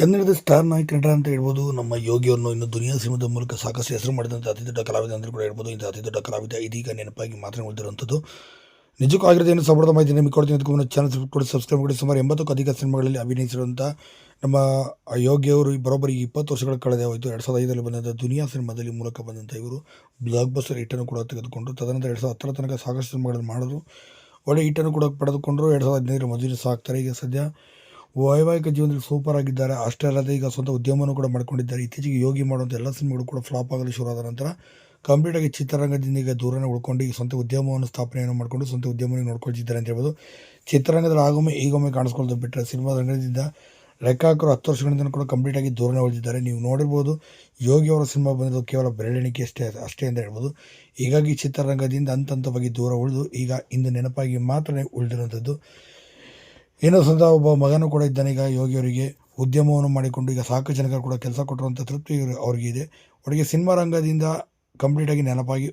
ಕನ್ನಡದ ಸ್ಟಾರ್ ನಾಯಕ ನಟ ಅಂತ ಹೇಳ್ಬೋದು, ನಮ್ಮ ಯೋಗಿಯನ್ನು ಇನ್ನು ದುನಿಯಾ ಸಿನಿಮಾದ ಮೂಲಕ ಸಾಕಷ್ಟು ಹೆಸರು ಮಾಡಿದಂಥ ಅತಿ ದೊಡ್ಡ ಕಲಾವಿದ ಅಂತ ಕೂಡ ಹೇಳ್ಬೋದು ಇಂಥ ಅತಿ ದೊಡ್ಡ ಕಲಾವಿದ ಇದೀಗ ನೆನಪಾಗಿ ಮಾತ್ರ ಉಳಿದಿರುವಂಥದ್ದು. ನಿಜಕ್ಕೂ ಆಗಿರೋದೇನು ಸಂಬಳದ ಮಾಹಿತಿ ನಿಮಗೆ ಕೊಡ್ತೀನಿ ಅದಕ್ಕೂ ಚಾನಲ್ ಕೂಡ ಸಬ್ಸ್ಕ್ರೈಬ್ ಮಾಡಿ ಸುಮಾರು ಎಂಬತ್ತಕ್ಕೂ ಅಧಿಕ ಸಿನಿಮಾಗಳಲ್ಲಿ ಅಭಿನಯಿಸಿರುವಂಥ ನಮ್ಮ ಯೋಗಿ ಅವರು ಬರೋಬ್ಬರಿ ಇಪ್ಪತ್ತು ವರ್ಷಗಳ ಕಳೆದ ಹೋಯಿತು. ಎರಡು ಸಾವಿರದ ಐದರಲ್ಲಿ ಬಂದಂಥ ದುನಿಯಾ ಸಿನಿಮಾದಲ್ಲಿ ಮೂಲಕ ಬಂದಂಥ ಇವರು ಬ್ಲಾಕ್ ಬಸ್ಟರ್ ಹಿಟ್ಟನ್ನು ಕೂಡ ತೆಗೆದುಕೊಂಡು ತದನಂತರ ಎರಡು ಸಾವಿರದ ಹತ್ತರ ತನಕ ಸಾಕಷ್ಟು ಸಿನಿಮಾಗಳನ್ನು ಮಾಡಿದ್ರು. ಒಳ್ಳೆ ಹಿಟ್ಟನ್ನು ಕೂಡ ಪಡೆದುಕೊಂಡರು. ಎರಡು ಸಾವಿರದ ಹದಿನೈದರ ಮದುವೆ ಸಾಕ್ತಾರೆ. ಈಗ ಸದ್ಯ ವೈವಾಹಿಕ ಜೀವನದಲ್ಲಿ ಸೂಪರ್ ಆಗಿದ್ದಾರೆ. ಅಷ್ಟೇ ಅಲ್ಲದೆ ಈಗ ಸ್ವಂತ ಉದ್ಯಮವನ್ನು ಕೂಡ ಮಾಡ್ಕೊಂಡಿದ್ದಾರೆ. ಇತ್ತೀಚೆಗೆ ಯೋಗಿ ಮಾಡುವಂಥ ಎಲ್ಲ ಸಿನಿಮಾಗಳು ಕೂಡ ಫ್ಲಾಪ್ ಆಗಲು ಶುರುವಾದ ನಂತರ ಕಂಪ್ಲೀಟಾಗಿ ಚಿತ್ರರಂಗದಿಂದ ಈಗ ದೂರನ ಉಳ್ಕೊಂಡು ಈಗ ಸ್ವಂತ ಉದ್ಯಮವನ್ನು ಸ್ಥಾಪನೆಯನ್ನು ಮಾಡಿಕೊಂಡು ಸ್ವಂತ ಉದ್ಯಮವನ್ನು ನೋಡ್ಕೊಳ್ತಿದ್ದಾರೆ ಅಂತ ಹೇಳ್ಬೋದು. ಚಿತ್ರರಂಗದಲ್ಲಿ ಆಗೊಮ್ಮೆ ಈಗೊಮ್ಮೆ ಕಾಣಿಸ್ಕೊಳ್ಳೋದು ಬಿಟ್ಟರೆ ಸಿನಿಮಾ ರಂಗದಿಂದ ಲೆಕ್ಕ ಹಾಕಿರೋ ಹತ್ತು ವರ್ಷಗಳಿಂದ ಕೂಡ ಕಂಪ್ಲೀಟಾಗಿ ದೂರನೇ ಉಳಿದಿದ್ದಾರೆ. ನೀವು ನೋಡಿರ್ಬೋದು, ಯೋಗಿ ಅವರ ಸಿನಿಮಾ ಬಂದಿದ್ದು ಕೇವಲ ಬೆರಳೆಣಿಕೆ ಅಷ್ಟೇ ಅಷ್ಟೇ ಅಂತ ಹೇಳ್ಬೋದು. ಹೀಗಾಗಿ ಚಿತ್ರರಂಗದಿಂದ ಹಂತ ಹಂತವಾಗಿ ದೂರ ಉಳಿದು ಈಗ ಇಂದು ನೆನಪಾಗಿ ಮಾತ್ರ ಉಳಿದಿರುವಂಥದ್ದು ಏನೋ ಸ್ವಂತ ಒಬ್ಬ ಮಗನೂ ಕೂಡ ಇದ್ದಾನೆ. ಈಗ ಯೋಗಿಯವರಿಗೆ ಉದ್ಯಮವನ್ನು ಮಾಡಿಕೊಂಡು ಈಗ ಸಾಕು ಜನಗಳು ಕೂಡ ಕೆಲಸ ಕೊಟ್ಟಿರುವಂಥ ತೃಪ್ತಿ ಇವರು ಅವ್ರಿಗೆ ಇದೆ. ಒಟ್ಟಿಗೆ ಸಿನಿಮಾ ರಂಗದಿಂದ ಕಂಪ್ಲೀಟಾಗಿ ನೆನಪಾಗಿ